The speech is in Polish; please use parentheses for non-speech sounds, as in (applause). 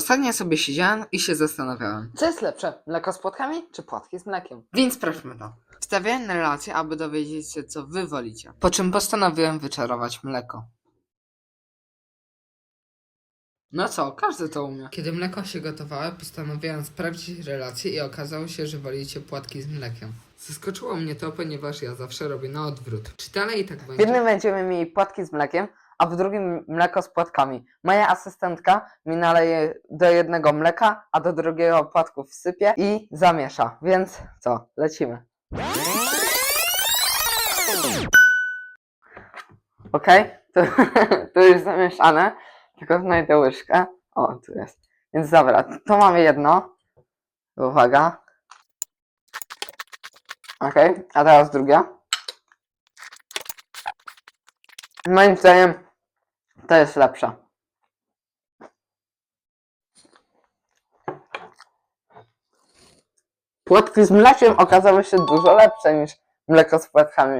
Ostatnio sobie siedziałem i się zastanawiałem. Co jest lepsze, mleko z płatkami czy płatki z mlekiem? Więc sprawdźmy to. Wstawiałem relację, aby dowiedzieć się, co wy wolicie. Po czym postanowiłem wyczarować mleko. No co, każdy to umie. Kiedy mleko się gotowało, postanowiłem sprawdzić relację i okazało się, że wolicie płatki z mlekiem. Zaskoczyło mnie to, ponieważ ja zawsze robię na odwrót. Czy dalej tak W będzie? jednym będziemy mieli płatki z mlekiem, a w drugim mleko z płatkami. Moja asystentka mi naleje do jednego mleka, a do drugiego płatków wsypie i zamiesza. Więc co, lecimy. Okej, to, (laughs) to już zamieszane. Tylko znajdę łyżkę. O, tu jest. Więc dobra, to mamy jedno. Uwaga. Okej, a teraz drugie. Moim zdaniem to jest lepsze. Płatki z mlekiem okazały się dużo lepsze niż mleko z płatkami.